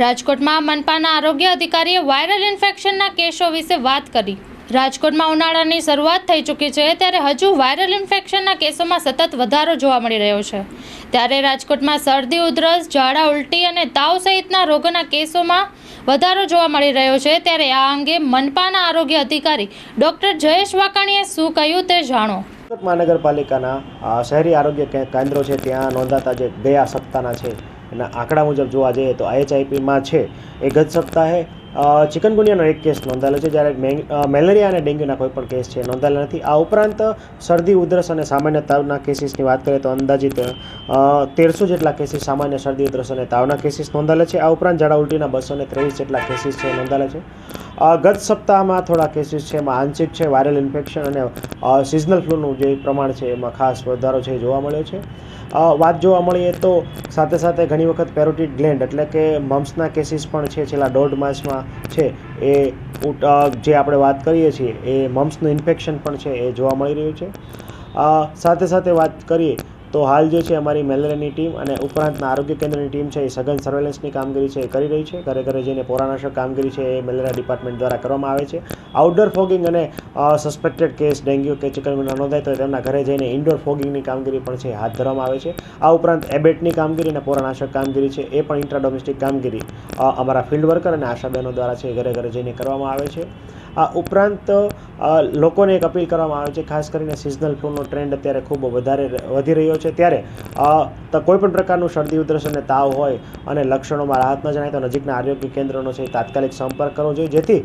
રાજકોટમાં મનપાના આરોગ્ય અધિકારીએ વાયરલ ઇન્ફેક્શનના કેસો વિશે વાત કરી. રાજકોટમાં ઉનાળાની શરૂઆત થઈ ચૂકી છે ત્યારે હજુ વાયરલ ઇન્ફેક્શનના કેસોમાં સતત વધારો જોવા મળી રહ્યો છે. ત્યારે રાજકોટમાં શરદી, ઉધરસ, ઝાડા, ઉલટી અને તાવ સહિતના રોગોના કેસોમાં વધારો જોવા મળી રહ્યો છે. ત્યારે આ અંગે મનપાના આરોગ્ય અધિકારી ડોક્ટર જયેશ વાકાણીએ શું કહ્યું તે જાણો. મહાનગરપાલિકાના શહેરી આરોગ્ય કેન્દ્રો છે, ત્યાં નોંધાતા જે ગયા સપ્તાહના છે એના આંકડા મુજબ જોવા જઈએ તો આઈએચઆઈપીમાં છે એ ગત સપ્તાહે ચિકનગુનિયાનો એક કેસ નોંધાયેલો છે જ્યારે મેલેરિયા અને ડેન્ગ્યુના કોઈ પણ કેસ છે નોંધાયેલા નથી. આ ઉપરાંત શરદી, ઉધરસ અને સામાન્ય તાવના કેસીસની વાત કરીએ તો અંદાજિત તેરસો જેટલા કેસીસ સામાન્ય શરદી, ઉધરસ અને તાવના કેસીસ નોંધાયેલા છે. આ ઉપરાંત ઝાડા ઉલટીના બસો ત્રેવીસ જેટલા કેસીસ છે નોંધાયેલા છે. ગત સપ્તાહમાં થોડા કેસીસ છે એમાં આંશિક છે વાયરલ ઇન્ફેક્શન અને સિઝનલ ફ્લૂનું જે પ્રમાણ છે, એમાં ખાસ વધારો છે, એ જોવા મળ્યો છે. વાત જોવા મળીએ તો સાથે સાથે ઘણી વખત પેરોટિડ ગ્લેન્ડ એટલે કે મમ્સના કેસીસ પણ છે, છેલ્લા દોઢ માસમાં છે. એ જે આપણે વાત કરીએ છીએ, એ મમ્સનું ઇન્ફેક્શન પણ છે, એ જોવા મળી રહ્યું છે. સાથે સાથે વાત કરીએ તો હાલ જે છે અમારી મેલેરિયાની ટીમ અને ઉપરાંતના આરોગ્ય કેન્દ્રની ટીમ છે એ સઘન સર્વેલન્સની કામગીરી છે એ કરી રહી છે. ઘરે ઘરે જઈને પોરાનાશક કામગીરી છે એ મેલેરિયા ડિપાર્ટમેન્ટ દ્વારા કરવામાં આવે છે. આઉટડોર ફોગિંગ અને સસ્પેક્ટેડ કેસ ડેન્ગ્યુ કે ચિકનગુના નોંધાય તો તેમના ઘરે જઈને ઇન્ડોર ફોગિંગની કામગીરી પણ છે હાથ ધરવામાં આવે છે. આ ઉપરાંત એબેટની કામગીરી અને પોરાનાશક કામગીરી છે એ પણ ઇન્ટ્રાડોમેસ્ટિક કામગીરી અમારા ફિલ્ડ વર્કર અને આશાબહેનો દ્વારા છે ઘરે ઘરે જઈને કરવામાં આવે છે. આ ઉપરાંત લોકોને એક અપીલ કરવામાં આવે છે, ખાસ કરીને સિઝનલ ફ્લૂનો ટ્રેન્ડ અત્યારે ખૂબ વધારે વધી રહ્યો છે. ત્યારે કોઈ પણ પ્રકારનું શરદી, ઉધરસ અને તાવ હોય અને લક્ષણોમાં રાહત ન જણાય તો નજીકના આરોગ્ય કેન્દ્રનો છે તાત્કાલિક સંપર્ક કરવો જોઈએ. જેથી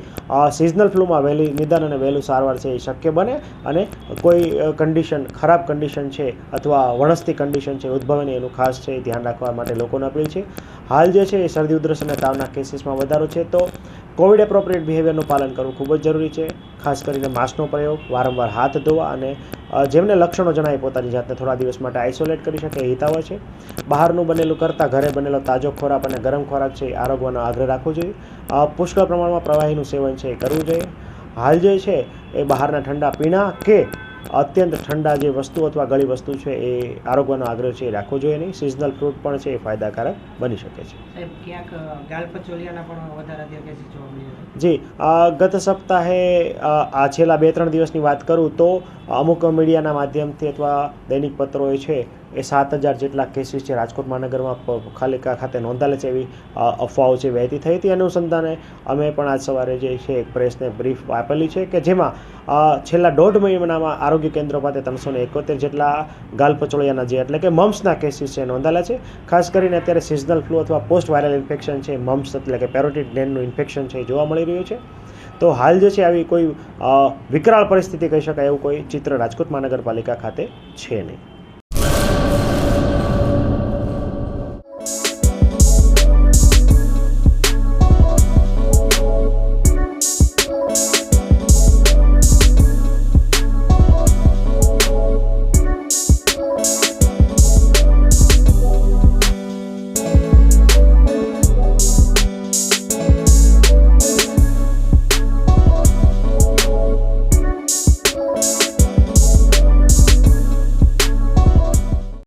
સિઝનલ ફ્લૂમાં વહેલી નિદાન અને વહેલું સારવાર છે એ શક્ય બને અને કોઈ કન્ડિશન ખરાબ કન્ડિશન છે અથવા વણસતી કન્ડિશન છે ઉદ્ભવેને એનું ખાસ છે એ ધ્યાન રાખવા માટે લોકોને અપીલ છે. હાલ જે છે એ શરદી, ઉધરસ અને તાવના કેસીસમાં વધારો છે. તો કોવિડ એપ્રોપ્રિએટ બિહેવિયરનું પાલન કરવું ખૂબ જ જરૂરી છે. ખાસ કરીને માસ્કનો પ્રયોગ, વારંવાર હાથ ધોવા અને જેમને લક્ષણો જણાય પોતાની જાતને થોડા દિવસ માટે આઇસોલેટ કરી શકે એ હિતાવહ છે. બહારનું બનેલું કરતાં ઘરે બનેલો તાજો ખોરાક અને ગરમ ખોરાક છે એ આરોગવાનો આગ્રહ રાખવો જોઈએ. પુષ્કળ પ્રમાણમાં પ્રવાહીનું સેવન છે એ કરવું જોઈએ. હાલ જે છે એ બહારના ઠંડા પીણા કે અત્યંત ઠંડા જે વસ્તુ અથવા ગળી વસ્તુ છે એ આરોગ્યનો આગ્રહ છે એ રાખવો જોઈએ નહીં. સિઝનલ ફ્રૂટ પણ છે એ ફાયદાકારક બની શકે છે. જી ગત સપ્તાહે આ છેલ્લા બે ત્રણ દિવસની વાત કરું તો અમુક મીડિયાના માધ્યમથી અથવા દૈનિક પત્રોએ છે એ સાત હજાર જેટલા કેસીસ છે રાજકોટ મહાનગરમાં ખાલીકા ખાતે નોંધાયેલા છે એવી અફવાઓ છે, વહેતી થઈ હતી. અનુસંધાને અમે પણ આજ સવારે જે છે એક પ્રેસને બ્રીફ આપેલી છે કે જેમાં છેલ્લા દોઢ મહિનામાં આરોગ્ય કેન્દ્રો પાસે ત્રણસો ને એકોતેર જેટલા ગાલપચોળિયાના જે એટલે કે મમ્સના કેસીસ છે નોંધાયેલા છે. ખાસ કરીને અત્યારે સિઝનલ ફ્લૂ અથવા પોસ્ટ વાયરલ ઇન્ફેક્શન છે, મમ્સ એટલે કે પેરોટિડ ગ્લેન્ડનું ઇન્ફેક્શન છે જોવા મળી રહ્યું છે. તો હાલ જે છે આવી કોઈ વિકરાળ પરિસ્થિતિ કહી શકાય એવું કોઈ ચિત્ર રાજકોટ મહાનગરપાલિકા ખાતે છે નહીં.